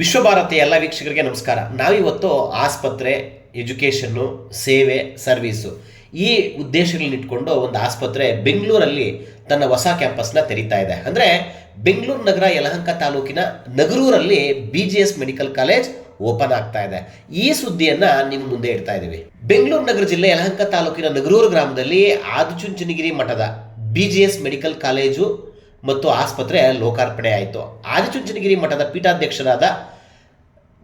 ವಿಶ್ವಭಾರತಿ ಎಲ್ಲ ವೀಕ್ಷಕರಿಗೆ ನಮಸ್ಕಾರ. ನಾವಿವತ್ತು ಆಸ್ಪತ್ರೆ, ಎಜುಕೇಷನ್ನು, ಸೇವೆ, ಸರ್ವೀಸು ಈ ಉದ್ದೇಶಗಳನ್ನಿಟ್ಕೊಂಡು ಒಂದು ಆಸ್ಪತ್ರೆ ಬೆಂಗಳೂರಲ್ಲಿ ತನ್ನ ಹೊಸ ಕ್ಯಾಂಪಸ್ನ ತೆರೀತಾ ಇದೆ. ಅಂದರೆ ಬೆಂಗಳೂರು ನಗರ ಯಲಹಂಕ ತಾಲೂಕಿನ ನಗರೂರಲ್ಲಿ B G S medical college open ಆಗ್ತಾ ಇದೆ. ಈ ಸುದ್ದಿಯನ್ನ ನಿಮ್ಮ ಮುಂದೆ ಇಡ್ತಾ ಇದ್ದೀವಿ ಬೆಂಗಳೂರು ನಗರ ಜಿಲ್ಲೆ ಯಲಹಂಕ ತಾಲೂಕಿನ ನಗರೂರು ಗ್ರಾಮದಲ್ಲಿ ಆದಿಚುಂಚನಗಿರಿ ಮಠದ B G S medical college ಮತ್ತು ಆಸ್ಪತ್ರೆ ಲೋಕಾರ್ಪಣೆ ಆಯಿತು. ಆದಿಚುಂಚನಗಿರಿ ಮಠದ ಪೀಠಾಧ್ಯಕ್ಷರಾದ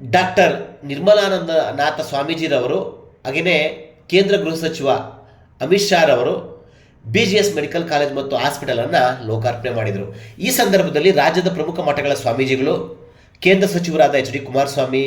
ಡಾಕ್ಟರ್ ನಿರ್ಮಲಾನಂದ ನಾಥ ಸ್ವಾಮೀಜಿರವರು, ಹಾಗೆಯೇ ಕೇಂದ್ರ ಗೃಹ ಸಚಿವ ಅಮಿತ್ ಶಾ ರವರು B G S medical college ಮತ್ತು ಹಾಸ್ಪಿಟಲನ್ನು ಲೋಕಾರ್ಪಣೆ ಮಾಡಿದರು. ಈ ಸಂದರ್ಭದಲ್ಲಿ ರಾಜ್ಯದ ಪ್ರಮುಖ ಮಠಗಳ ಸ್ವಾಮೀಜಿಗಳು, ಕೇಂದ್ರ ಸಚಿವರಾದ ಎಚ್ ಡಿ ಕುಮಾರಸ್ವಾಮಿ,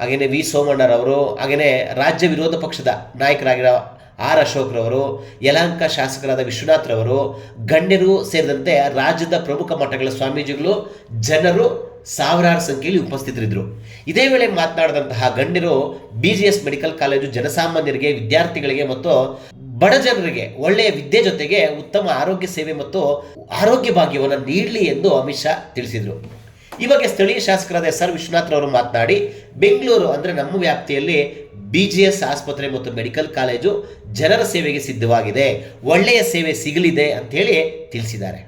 ಹಾಗೆಯೇ ವಿ ಸೋಮಣ್ಣರವರು, ಹಾಗೆಯೇ ರಾಜ್ಯ ವಿರೋಧ ಪಕ್ಷದ ನಾಯಕರಾಗಿರೋ ಆರ್ ಅಶೋಕ್ರವರು, ಯಲಹಂಕ ಶಾಸಕರಾದ ವಿಶ್ವನಾಥ್ರವರು, ಗಣ್ಯರು ಸೇರಿದಂತೆ ರಾಜ್ಯದ ಪ್ರಮುಖ ಮಠಗಳ ಸ್ವಾಮೀಜಿಗಳು, ಜನರು ಸಾವಿರಾರು ಸಂಖ್ಯೆಯಲ್ಲಿ ಉಪಸ್ಥಿತರಿದ್ದರು. ಇದೇ ವೇಳೆ ಮಾತನಾಡಿದಂತಹ ಗಣ್ಯರು B G S medical college ಜನಸಾಮಾನ್ಯರಿಗೆ, ವಿದ್ಯಾರ್ಥಿಗಳಿಗೆ ಮತ್ತು ಬಡ ಜನರಿಗೆ ಒಳ್ಳೆಯ ವಿದ್ಯೆ ಜೊತೆಗೆ ಉತ್ತಮ ಆರೋಗ್ಯ ಸೇವೆ ಮತ್ತು ಆರೋಗ್ಯ ಭಾಗ್ಯವನ್ನು ನೀಡಲಿ ಎಂದು ಅಮಿತ್ ಶಾ ತಿಳಿಸಿದರು. ಈ ಬಗ್ಗೆ ಸ್ಥಳೀಯ ಶಾಸಕರಾದ ಎಸ್ ಆರ್ ವಿಶ್ವನಾಥ್ರವರು ಮಾತನಾಡಿ ಬೆಂಗಳೂರು ಅಂದರೆ ನಮ್ಮ ವ್ಯಾಪ್ತಿಯಲ್ಲಿ ಬಿ ಜಿ ಎಸ್ ಆಸ್ಪತ್ರೆ ಮತ್ತು ಮೆಡಿಕಲ್ ಕಾಲೇಜು ಜನರ ಸೇವೆಗೆ ಸಿದ್ಧವಾಗಿದೆ ಒಳ್ಳೆಯ ಸೇವೆ ಸಿಗಲಿದೆ ಅಂತ ಹೇಳಿ ತಿಳಿಸಿದ್ದಾರೆ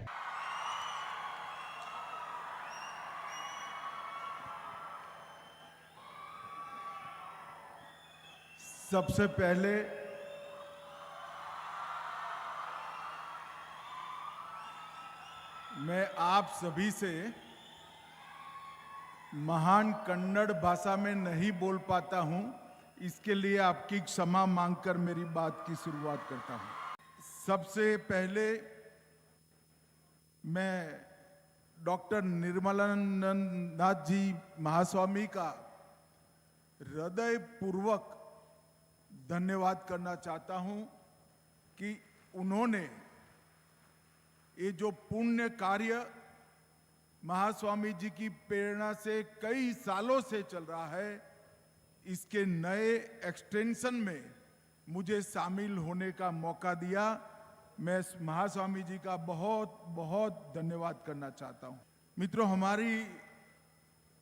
सबसे पहले मैं आप सभी से महान कन्नड़ भाषा में नहीं बोल पाता हूँ, इसके लिए आपकी क्षमा मांगकर मेरी बात की शुरुआत करता हूँ। सबसे पहले मैं डॉक्टर निर्मलानंद नाथ जी महास्वामी का हृदय पूर्वक धन्यवाद करना चाहता हूँ कि उन्होंने ये जो पुण्य कार्य महास्वामी जी की प्रेरणा से कई सालों से चल रहा है। इसके नए एक्सटेंशन में मुझे शामिल होने का मौका दिया। मैं महास्वामी जी का बहुत बहुत धन्यवाद करना चाहता हूँ। मित्रों, हमारी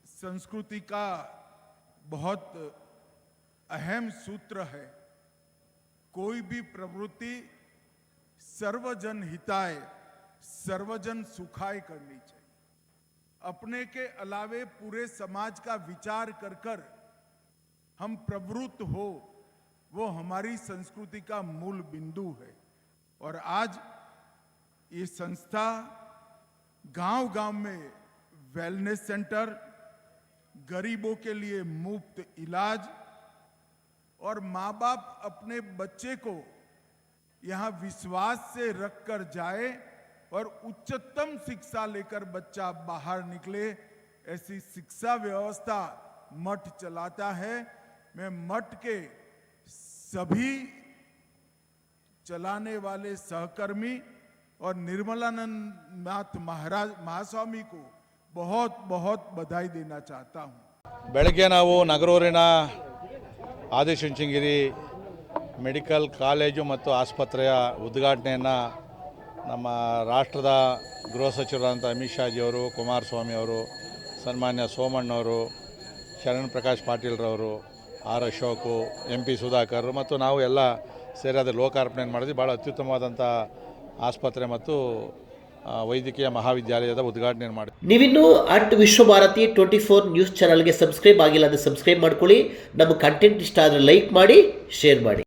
संस्कृति का बहुत अहम सूत्र है। कोई भी प्रवृत्ति सर्वजन हिताय, सर्वजन सुखाय करनी चाहिए। अपने के अलावे पूरे समाज का विचार कर कर हम प्रवृत्त हो, वो हमारी संस्कृति का मूल बिंदु है। और आज ये संस्था गाँव गाँव में वेलनेस सेंटर गरीबों के लिए मुफ़्त इलाज और माँ बाप अपने बच्चे को यहाँ विश्वास से रखकर जाए और उच्चतम शिक्षा लेकर बच्चा बाहर निकले ऐसी शिक्षा व्यवस्था मठ चलाता है मैं मठ के सभी चलाने वाले सहकर्मी और निर्मलानंद नाथ महाराज महास्वामी को बहुत बहुत बधाई देना चाहता हूँ ಬೆಳಗ್ಗೆ ನಾವು ನಗರೂರಿನ ಆದಿಚುಂಚನಗಿರಿ ಮೆಡಿಕಲ್ ಕಾಲೇಜು ಮತ್ತು ಆಸ್ಪತ್ರೆಯ ಉದ್ಘಾಟನೆಯನ್ನು ನಮ್ಮ ರಾಷ್ಟ್ರದ ಗೃಹ ಸಚಿವರಾದಂಥ ಅಮಿತ್ ಶಾಜಿಯವರು ಕುಮಾರಸ್ವಾಮಿ ಅವರು, ಸನ್ಮಾನ್ಯ ಸೋಮಣ್ಣವರು Sharan Prakash ಪಾಟೀಲ್ರವರು R Ashok, M P Sudhakar ಮತ್ತು ನಾವು ಎಲ್ಲ ಸೇರಿ ಅದೇ ಲೋಕಾರ್ಪಣೆ ಮಾಡಿದ್ವಿ. ಭಾಳ ಅತ್ಯುತ್ತಮವಾದಂಥ ಆಸ್ಪತ್ರೆ ಮತ್ತು ವೈದ್ಯಕೀಯ ಮಹಾವಿದ್ಯಾಲಯದ ಉದ್ಘಾಟನೆ ಮಾಡಿ ನೀವಿನ್ನು at Vishwabharathi twenty four news ಚಾನಲ್ಗೆ ಸಬ್ಸ್ಕ್ರೈಬ್ ಆಗಿಲ್ಲ ಅಂದರೆ ಸಬ್ಸ್ಕ್ರೈಬ್ ಮಾಡ್ಕೊಳ್ಳಿ. ನಮ್ಮ ಕಂಟೆಂಟ್ ಇಷ್ಟ ಆದರೆ ಲೈಕ್ ಮಾಡಿ, ಶೇರ್ ಮಾಡಿ.